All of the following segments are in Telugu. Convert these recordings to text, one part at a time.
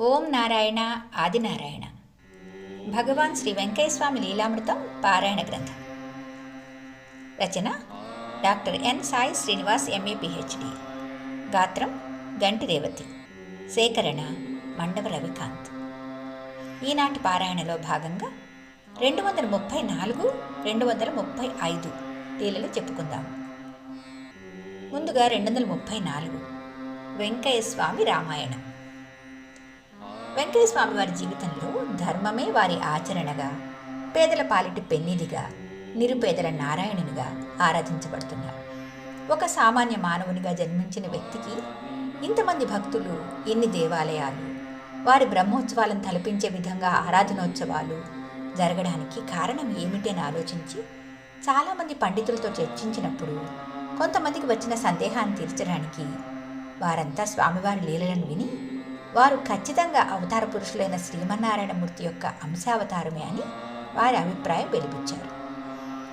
ఓం నారాయణ ఆదినారాయణ భగవాన్ శ్రీ వెంకయ్యస్వామి లీలామృతం పారాయణ గ్రంథం. రచన doctor N Sai Srinivas MA PhD గాత్రం గంటి రేవతి. సేకరణ మండవ రవికాంత్. ఈనాటి పారాయణలో భాగంగా రెండు వందల ముప్పై నాలుగు రెండు వందల ముప్పై ఐదు లీలలు చెప్పుకుందాం. ముందుగా రెండు వందల ముప్పై నాలుగు వెంకయ్య స్వామి రామాయణం. వెంకయ్య వారి జీవితంలో ధర్మమే వారి ఆచరణగా పేదల పాలిటి పెన్నిదిగా నిరుపేదల నారాయణునిగా ఆరాధించబడుతున్నారు. ఒక సామాన్య మానవునిగా జన్మించిన వ్యక్తికి ఇంతమంది భక్తులు ఎన్ని దేవాలయాలు వారి బ్రహ్మోత్సవాలను తలపించే విధంగా ఆరాధనోత్సవాలు జరగడానికి కారణం ఏమిటని ఆలోచించి చాలామంది పండితులతో చర్చించినప్పుడు కొంతమందికి వచ్చిన సందేహాన్ని తీర్చడానికి వారంతా స్వామివారి లీలలను విని వారు ఖచ్చితంగా అవతార పురుషులైన శ్రీమన్నారాయణమూర్తి యొక్క అంశావతారమే అని వారి అభిప్రాయం వెలిపించారు.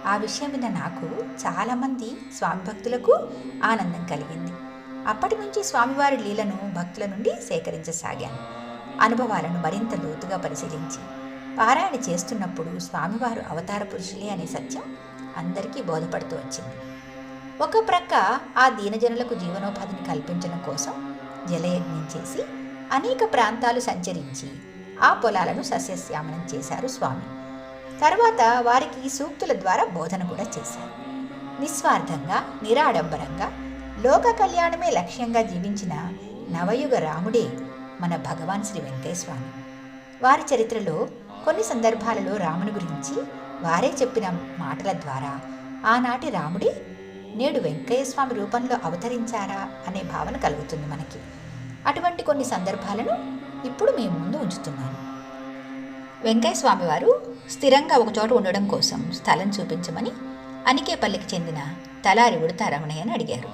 ఆ విషయం విన్న నాకు చాలామంది స్వామి భక్తులకు ఆనందం కలిగింది. అప్పటి నుంచి స్వామివారి లీలను భక్తుల నుండి సేకరించసాగాను. అనుభవాలను మరింత లోతుగా పరిశీలించి పారాయణ చేస్తున్నప్పుడు స్వామివారు అవతార పురుషులే అనే సత్యం అందరికీ బోధపడుతూ వచ్చింది. ఒక ప్రక్క ఆ దీనజనులకు జీవనోపాధిని కల్పించడం కోసం జలయజ్ఞం చేసి అనేక ప్రాంతాలు సంచరించి ఆ పొలాలను సస్యశ్యామనం చేశారు స్వామి. తర్వాత వారికి సూక్తుల ద్వారా బోధన కూడా చేశారు. నిస్వార్థంగా నిరాడంబరంగా లోక కళ్యాణమే లక్ష్యంగా జీవించిన నవయుగ రాముడే మన భగవాన్ శ్రీ వెంకటేశ్వామి స్వామి వారి చరిత్రలో కొన్ని సందర్భాలలో రాముని గురించి వారే చెప్పిన మాటల ద్వారా ఆనాటి రాముడే నేడు వెంకయ్య స్వామి రూపంలో అవతరించారా అనే భావన కలుగుతుంది మనకి. అటువంటి కొన్ని సందర్భాలను ఇప్పుడు మీ ముందు ఉంచుతున్నాను. వెంకయ్య స్వామివారు స్థిరంగా ఒకచోట ఉండడం కోసం స్థలం చూపించమని అనికేపల్లికి చెందిన తలారి ఉడత రమణయ్యని అడిగారు.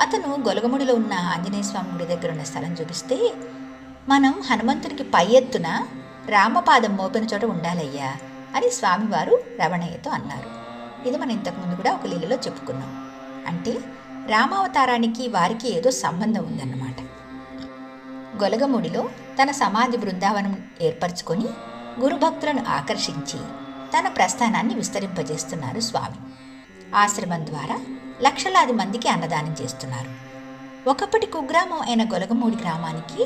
అతను గొలగముడిలో ఉన్న ఆంజనేయ స్వామి గుడి దగ్గర ఉన్న స్థలం చూపిస్తే మనం హనుమంతునికి పై ఎత్తున రామపాదం మోపిన చోట ఉండాలయ్యా అని స్వామివారు రమణయ్యతో అన్నారు. ఇది మనం ఇంతకుముందు కూడా ఒక లీలలో చెప్పుకున్నాం. అంటే రామావతారానికి వారికి ఏదో సంబంధం ఉందన్నమాట. గొలగముడిలో తన సమాధి బృందావనం ఏర్పరచుకొని గురుభక్తులను ఆకర్షించి తన ప్రస్థానాన్ని విస్తరింపజేస్తున్నారు స్వామి. ఆశ్రమం ద్వారా లక్షలాది మందికి అన్నదానం చేస్తున్నారు. ఒకప్పటి కుగ్రామం అయిన గొలగమూడి గ్రామానికి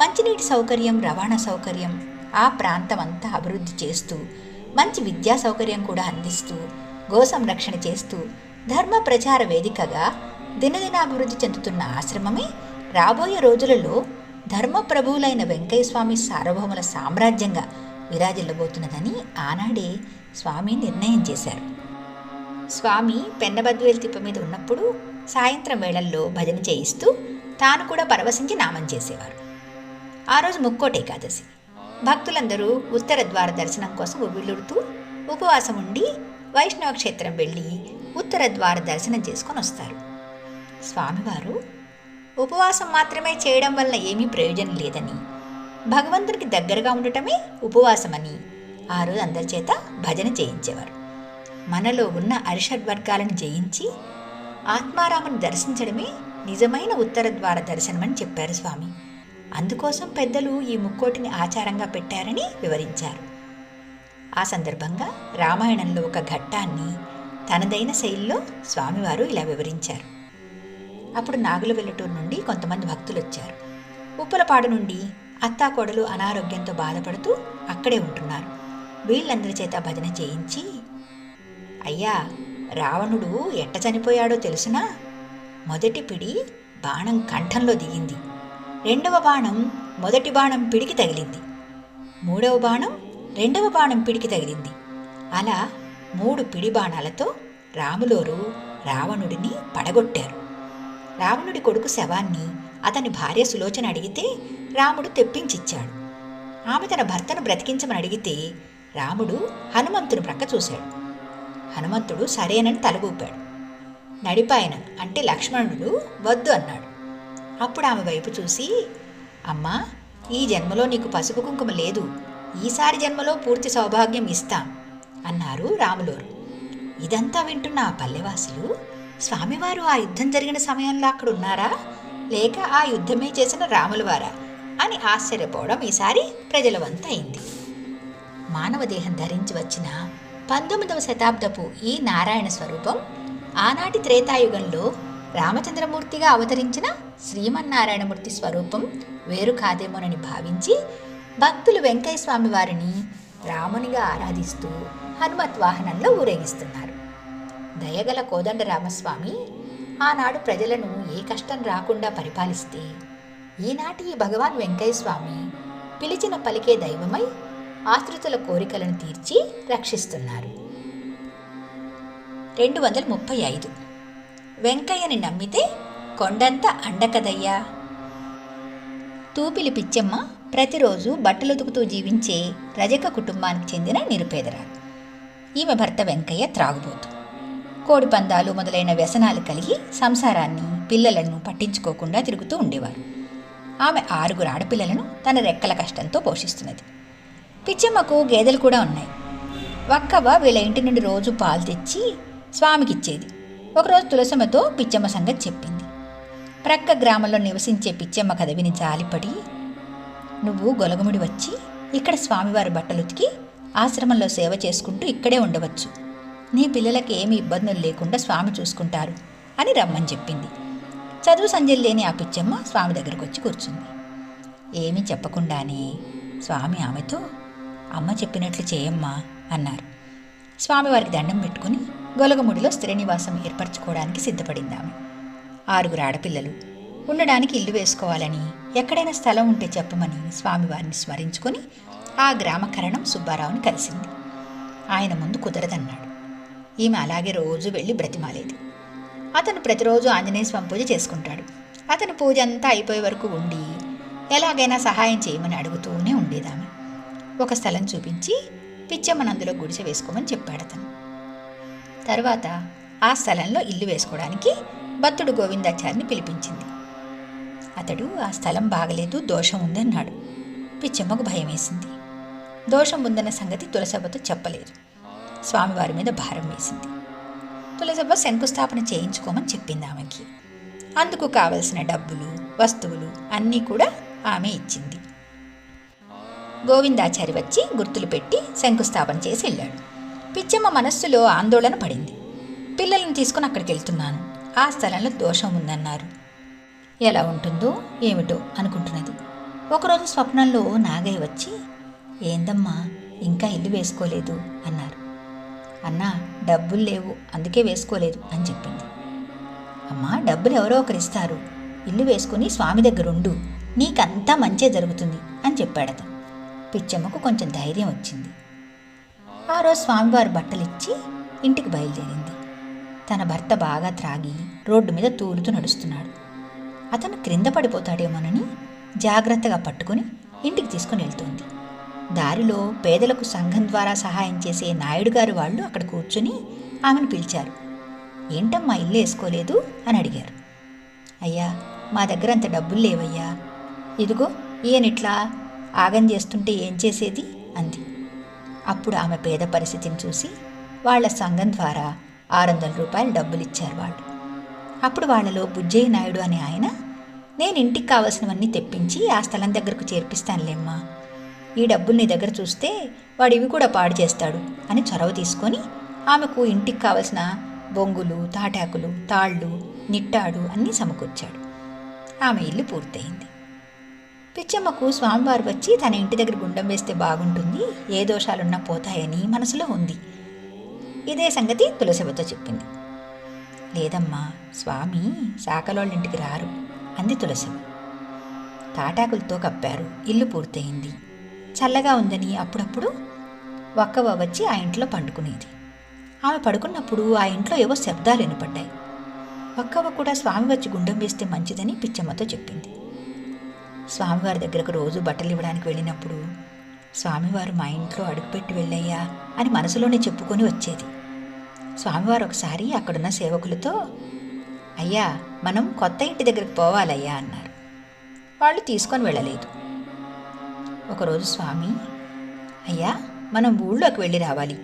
మంచినీటి సౌకర్యం రవాణా సౌకర్యం ఆ ప్రాంతం అంతా అభివృద్ధి చేస్తూ మంచి విద్యా సౌకర్యం కూడా అందిస్తూ గో సంరక్షణ చేస్తూ ధర్మ ప్రచార వేదికగా దినదినాభివృద్ధి చెందుతున్న ఆశ్రమమే రాబోయే రోజులలో ధర్మప్రభువులైన వెంకయ్య స్వామి సార్వభౌముల సామ్రాజ్యంగా విరాజిల్లబోతున్నదని ఆనాడే స్వామి నిర్ణయం చేశారు. స్వామి పెన్నబద్వేలు తిప్ప మీద ఉన్నప్పుడు సాయంత్రం వేళల్లో భజన చేయిస్తూ తాను కూడా పరవశించి నామం చేసేవారు. ఆ రోజు ముక్కోట ఏకాదశి. భక్తులందరూ ఉత్తర ద్వార దర్శనం కోసం ఉవ్విళ్ళుడుతూ ఉపవాసం ఉండి వైష్ణవ క్షేత్రం వెళ్ళి ఉత్తర ద్వార దర్శనం చేసుకొని వస్తారు. స్వామివారు ఉపవాసం మాత్రమే చేయడం వల్ల ఏమీ ప్రయోజనం లేదని. భగవంతుడికి దగ్గరగా ఉండటమే ఉపవాసమని ఆ రోజు అందరి చేత భజన చేయించేవారు. మనలో ఉన్న అరిషడ్వర్గాలను జయించి ఆత్మారాముని దర్శించడమే నిజమైన ఉత్తర ద్వార దర్శనమని చెప్పారు స్వామి. అందుకోసం పెద్దలు ఈ ముక్కోటిని ఆచారంగా పెట్టారని వివరించారు. ఆ సందర్భంగా రామాయణంలో ఒక ఘట్టాన్ని తనదైన శైలిలో స్వామివారు ఇలా వివరించారు. అప్పుడు నాగుల వెల్లటూరు నుండి కొంతమంది భక్తులు వచ్చారు. ఉప్పలపాడు నుండి అత్తాకోడలు అనారోగ్యంతో బాధపడుతూ అక్కడే ఉంటున్నారు. వీళ్ళందరి చేత భజన చేయించి అయ్యా రావణుడు ఎట్ట చనిపోయాడో తెలుసునా? మొదటి పిడి బాణం కంఠంలో దిగింది. రెండవ బాణం మొదటి బాణం పిడికి తగిలింది. మూడవ బాణం రెండవ బాణం పిడికి తగిలింది. అలా మూడు పిడి బాణాలతో రాములోరు రావణుడిని పడగొట్టారు. రావణుడి కొడుకు శవాన్ని అతని భార్య సులోచన అడిగితే రాముడు తెప్పించిచ్చాడు. ఆమె తన భర్తను బ్రతికించమని అడిగితే రాముడు హనుమంతుని ప్రక్క చూశాడు. హనుమంతుడు సరేనని తలగూపాడు నడిపాయన అంటే లక్ష్మణుడు వద్దు అన్నాడు. అప్పుడు ఆమె వైపు చూసి అమ్మా ఈ జన్మలో నీకు పసుపు కుంకుమ లేదు. ఈసారి జన్మలో పూర్తి సౌభాగ్యం ఇస్తాం అన్నారు రాములోరు. ఇదంతా వింటున్న ఆ పల్లెవాసులు స్వామివారు ఆ యుద్ధం జరిగిన సమయంలో అక్కడ ఉన్నారా? లేక ఆ యుద్ధమే చేసిన రాములవారా అని ఆశ్చర్యపోవడం ఈసారి ప్రజల అయింది. మానవ దేహం ధరించి వచ్చిన పంతొమ్మిదవ శతాబ్దపు ఈ నారాయణ స్వరూపం ఆనాటి త్రేతాయుగంలో రామచంద్రమూర్తిగా అవతరించిన శ్రీమన్నారాయణమూర్తి స్వరూపం వేరు కాదేమోనని భావించి భక్తులు వెంకయ్య స్వామి వారిని రామునిగా ఆరాధిస్తూ హనుమత్ వాహనంలో ఊరేగిస్తున్నారు. దయగల కోదండ రామస్వామి ఆనాడు ప్రజలను ఏ కష్టం రాకుండా పరిపాలిస్తే ఈనాటి ఈ భగవాన్ వెంకయ్య స్వామి పిలిచిన పలికే దైవమై ఆశ్రితుల కోరికలను తీర్చి రక్షిస్తున్నారు. రెండు వందల ముప్పై ఐదు. వెంకయ్యని నమ్మితే కొండంత అండకదయ్యా. తూపిలి పిచ్చమ్మ ప్రతిరోజు బట్టలుతుకుతూ జీవించే రజక కుటుంబానికి చెందిన నిరుపేదరాలు. ఈమె భర్త వెంకయ్య త్రాగుబోతు. కోడి పందాలు మొదలైన వ్యసనాలు కలిగి సంసారాన్ని పిల్లలను పట్టించుకోకుండా తిరుగుతూ ఉండేవారు. ఆమె ఆరుగురు ఆడపిల్లలను తన రెక్కల కష్టంతో పోషిస్తున్నది. పిచ్చమ్మకు గేదెలు కూడా ఉన్నాయి. వక్కవ్వ వీళ్ళ ఇంటి నుండి రోజు పాలు తెచ్చి స్వామికి ఇచ్చేది. ఒకరోజు తులసమ్మతో పిచ్చమ్మ సంగతి చెప్పింది. ప్రక్క గ్రామంలో నివసించే పిచ్చమ్మ కథ విని జాలిపడి నువ్వు గొలగముడి వచ్చి ఇక్కడ స్వామివారి బట్టలు ఉతికి ఆశ్రమంలో సేవ చేసుకుంటూ ఇక్కడే ఉండవచ్చు. నీ పిల్లలకి ఏమి ఇబ్బందులు లేకుండా స్వామి చూసుకుంటారు అని రమ్మని చెప్పింది. చదువు సంజయ్ లేని ఆ పిచ్చమ్మ స్వామి దగ్గరకు వచ్చి కూర్చుంది. ఏమీ చెప్పకుండానే స్వామి ఆమెతో అమ్మ చెప్పినట్లు చేయమ్మా అన్నారు. స్వామివారికి దండం పెట్టుకుని గొలగముడిలో శ్రీనివాసం ఏర్పరచుకోవడానికి సిద్ధపడింది ఆమె. ఆరుగురు ఆడపిల్లలు ఉండడానికి ఇల్లు వేసుకోవాలని ఎక్కడైనా స్థలం ఉంటే చెప్పమని స్వామివారిని స్మరించుకొని ఆ గ్రామకరణం సుబ్బారావుని కలిసింది. ఆయన ముందు కుదరదన్నాడు. ఈమె అలాగే రోజు వెళ్ళి బ్రతిమాలేది. అతను ప్రతిరోజు ఆంజనేయ స్వామి పూజ చేసుకుంటాడు. అతను పూజ అంతా అయిపోయే వరకు ఉండి ఎలాగైనా సహాయం చేయమని అడుగుతూనే ఉండేదామె. ఒక స్థలం చూపించి పిచ్చమ్మనందులో గుడిసె వేసుకోమని చెప్పాడు అతను. తర్వాత ఆ స్థలంలో ఇల్లు వేసుకోవడానికి భక్తుడు గోవిందాచారిని పిలిపించింది. అతడు ఆ స్థలం బాగలేదు దోషం ఉంది అన్నాడు. పిచ్చమ్మకు భయం వేసింది దోషం ఉందన్న సంగతి తులసభతో చెప్పలేదు. స్వామివారి మీద భారం వేసింది. తులసవ్వ శంకుస్థాపన చేయించుకోమని చెప్పింది ఆమెకి. అందుకు కావలసిన డబ్బులు వస్తువులు అన్నీ కూడా ఆమె ఇచ్చింది. గోవిందాచారి వచ్చి గుర్తులు పెట్టి శంకుస్థాపన చేసి వెళ్ళాడు. పిచ్చమ్మ మనస్సులో ఆందోళన పడింది. పిల్లలను తీసుకుని అక్కడికి వెళ్తున్నాను. ఆ స్థలంలో దోషం ఉందన్నారు. ఎలా ఉంటుందో ఏమిటో అనుకుంటున్నది. ఒకరోజు స్వప్నంలో నాగయ్య వచ్చి ఏందమ్మా ఇంకా ఇల్లు వేసుకోలేదు అన్నారు. అన్నా డబ్బులు లేవు అందుకే వేసుకోలేదు అని చెప్పింది. అమ్మా డబ్బులు ఎవరో ఒకరు ఇస్తారు. ఇల్లు వేసుకుని స్వామి దగ్గర ఉండు. నీకంతా మంచే జరుగుతుంది అని చెప్పాడతను పిచ్చమ్మకు కొంచెం ధైర్యం వచ్చింది. ఆ రోజు స్వామివారు బట్టలిచ్చి ఇంటికి బయలుదేరింది. తన భర్త బాగా త్రాగి రోడ్డు మీద తూలుతూ నడుస్తున్నాడు. అతను క్రింద పడిపోతాడేమోనని జాగ్రత్తగా పట్టుకుని ఇంటికి తీసుకుని వెళ్తుంది. దారిలో పేదలకు సంఘం ద్వారా సహాయం చేసే నాయుడు గారు వాళ్ళు అక్కడ కూర్చుని ఆమెను పిలిచారు. ఏంటమ్మా ఇల్లు వేసుకోలేదు? అని అడిగారు. అయ్యా మా దగ్గర అంత డబ్బులు లేవయ్యా. ఇదిగో ఈయనిట్లా ఆగం చేస్తుంటే ఏం చేసేది? అంది. అప్పుడు ఆమె పేద పరిస్థితిని చూసి వాళ్ళ సంఘం ద్వారా ఆరు వందల రూపాయలు డబ్బులు ఇచ్చారు వాళ్ళు. అప్పుడు వాళ్ళలో బుజ్జయ్య నాయుడు అనే ఆయన నేను ఇంటికి కావలసినవన్నీ తెప్పించి ఆ స్థలం దగ్గరకు చేర్పిస్తానులేమ్మా. ఈ డబ్బులు నీ దగ్గర చూస్తే వాడు ఇవి కూడా పాడు చేస్తాడు అని చొరవ తీసుకొని ఆమెకు ఇంటికి కావలసిన బొంగులు తాటాకులు తాళ్ళు నిట్టాడు అన్నీ సమకూర్చాడు. ఆమె ఇల్లు పూర్తయింది. పిచ్చమ్మకు స్వామివారు వచ్చి తన ఇంటి దగ్గర గుండం వేస్తే బాగుంటుంది ఏ దోషాలున్నా పోతాయని మనసులో ఉంది. ఇదే సంగతి తులసివతో చెప్పింది. లేదమ్మా స్వామి శాఖలోళ్ళింటికి రారు అంది తులసివ తాటాకులతో కప్పారు ఇల్లు పూర్తయింది. చల్లగా ఉందని అప్పుడప్పుడు ఒక్కవ వచ్చి ఆ ఇంట్లో పండుకునేది. ఆమె పడుకున్నప్పుడు ఆ ఇంట్లో ఏవో శబ్దాలు వినపడ్డాయి. ఒక్కవ కూడా స్వామి వచ్చి గుండం వేస్తే మంచిదని పిచ్చమ్మతో చెప్పింది. స్వామివారి దగ్గరకు రోజు బట్టలు ఇవ్వడానికి వెళ్ళినప్పుడు స్వామివారు మా ఇంట్లో అడుగుపెట్టి వెళ్ళయ్యా అని మనసులోనే చెప్పుకొని వచ్చేది. స్వామివారు ఒకసారి అక్కడున్న సేవకులతో అయ్యా మనం కొత్త ఇంటి దగ్గరికి పోవాలయ్యా అన్నారు. వాళ్ళు తీసుకొని వెళ్ళలేదు. ఒకరోజు స్వామి అయ్యా మనం ఊళ్ళోకి వెళ్ళి రావాలి.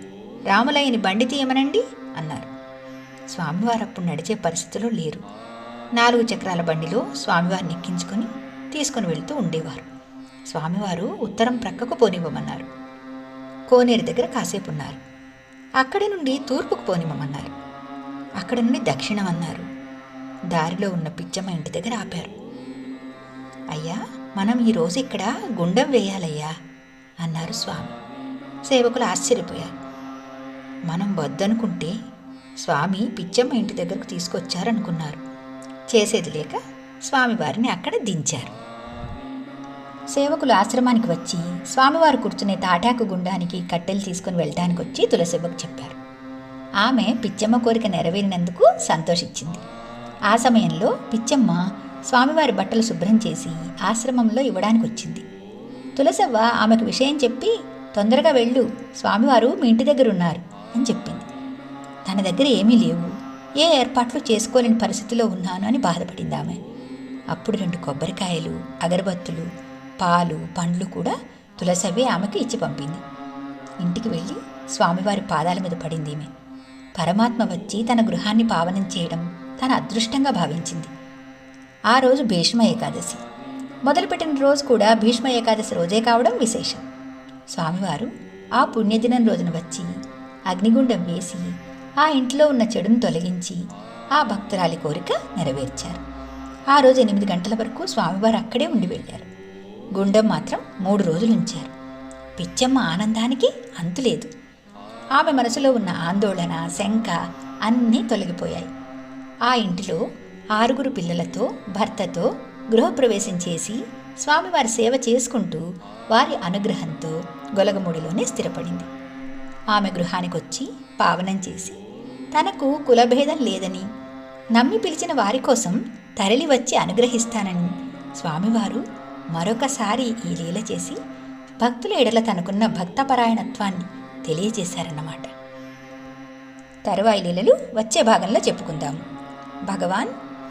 రాములయ్యని బండి తీయమనండి అన్నారు. స్వామివారు అప్పుడు నడిచే పరిస్థితిలో లేరు. నాలుగు చక్రాల బండిలో స్వామివారిని ఎక్కించుకొని తీసుకొని వెళుతూ ఉండేవారు. స్వామివారు ఉత్తరం ప్రక్కకు పోనివ్వమన్నారు. కోనేరు దగ్గర కాసేపు ఉన్నారు అక్కడి నుండి తూర్పుకు పోనివ్వమన్నారు. అక్కడి నుండి దక్షిణం అన్నారు. దారిలో ఉన్న పిచ్చమ్మ ఇంటి దగ్గర ఆపారు. అయ్యా మనం ఈరోజు ఇక్కడ గుండం వేయాలయ్యా అన్నారు స్వామి. సేవకులు ఆశ్చర్యపోయారు. మనం వద్దనుకుంటే స్వామి పిచ్చమ్మ ఇంటి దగ్గరకు తీసుకొచ్చారనుకున్నారు. చేసేది లేక స్వామివారిని అక్కడ దించారు. సేవకులు ఆశ్రమానికి వచ్చి స్వామివారు కూర్చునే తాటాకు గుండానికి కట్టెలు తీసుకుని వెళ్ళడానికి వచ్చి తులసివ్వకు చెప్పారు. ఆమె పిచ్చమ్మ కోరిక నెరవేరినందుకు సంతోషించింది. ఆ సమయంలో పిచ్చమ్మ స్వామివారి బట్టలు శుభ్రం చేసి ఆశ్రమంలో ఇవ్వడానికి వచ్చింది. తులసవ్వ ఆమెకు విషయం చెప్పి తొందరగా వెళ్ళు స్వామివారు మీ ఇంటి దగ్గర ఉన్నారు అని చెప్పింది. తన దగ్గర ఏమీ లేవు. ఏ ఏర్పాట్లు చేసుకోలేని పరిస్థితిలో ఉన్నాను అని బాధపడింది ఆమె. అప్పుడు రెండు కొబ్బరికాయలు అగరబత్తులు పాలు పండ్లు కూడా తులసవ్వే ఆమెకు ఇచ్చి పంపింది. ఇంటికి వెళ్ళి స్వామివారి పాదాల మీద పడింది ఈమె. పరమాత్మ వచ్చి తన గృహాన్ని పావనం చేయడం తన అదృష్టంగా భావించింది. ఆ రోజు భీష్మ ఏకాదశి. మొదలుపెట్టిన రోజు కూడా భీష్మ ఏకాదశి రోజే కావడం విశేషం. స్వామివారు ఆ పుణ్యదినం రోజున వచ్చి అగ్నిగుండం వేసి ఆ ఇంట్లో ఉన్న చెడును తొలగించి ఆ భక్తురాలి కోరిక నెరవేర్చారు. ఆ రోజు ఎనిమిది గంటల వరకు స్వామివారు అక్కడే ఉండి వెళ్ళారు. గుండం మాత్రం మూడు రోజులు ఉంచారు పిచ్చమ్మ ఆనందానికి అంతులేదు ఆమె మనసులో ఉన్న ఆందోళన శంక అన్నీ తొలగిపోయాయి. ఆ ఇంటిలో ఆరుగురు పిల్లలతో భర్తతో గృహప్రవేశం చేసి స్వామివారి సేవ చేసుకుంటూ వారి అనుగ్రహంతో గొలగముడిలోనే స్థిరపడింది. ఆమె గృహానికొచ్చి పావనం చేసి తనకు కులభేదం లేదని నమ్మి పిలిచిన వారి కోసం తరలి వచ్చి అనుగ్రహిస్తానని స్వామివారు మరొకసారి ఈ లీల చేసి భక్తుల ఎడల తనకున్న భక్తపరాయణత్వాన్ని తెలియజేశారన్నమాట. తరువాయి లీలలు వచ్చే భాగంలో చెప్పుకుందాము భగవాన్